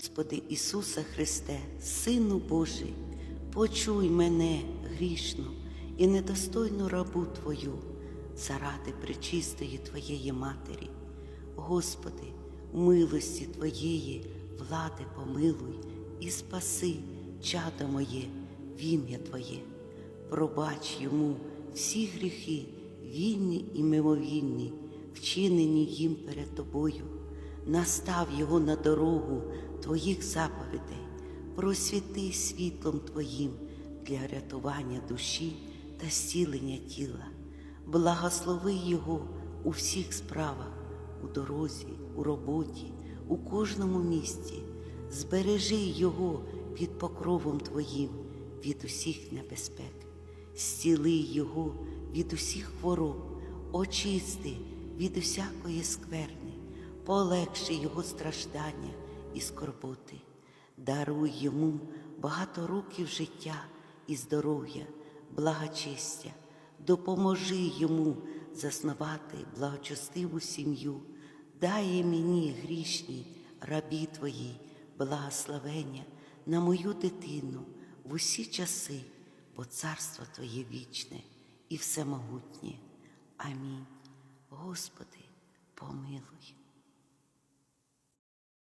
Господи Ісуса Христе, Сину Божий, почуй мене грішну і недостойну рабу Твою, заради пречистої Твоєї Матері. Господи, милості Твоєї влади помилуй і спаси чадо моє в ім'я Твоє. Пробач йому всі гріхи, вільні і мимовільні, вчинені їм перед Тобою. Настав його на дорогу Твоїх заповідей, просвіти світлом Твоїм для рятування душі та зцілення тіла. Благослови його у всіх справах, у дорозі, у роботі, у кожному місці. Збережи його під покровом Твоїм від усіх небезпек, зціли його від усіх хвороб, очисти від усякої скверни, полегши його страждання і скорботи, даруй йому багато років життя і здоров'я, благочестя, допоможи йому заснувати благочестиву сім'ю, дай мені грішні рабі твої, благословення на мою дитину в усі часи, бо царство Твоє вічне і всемогутнє. Амінь. Господи, помилуй.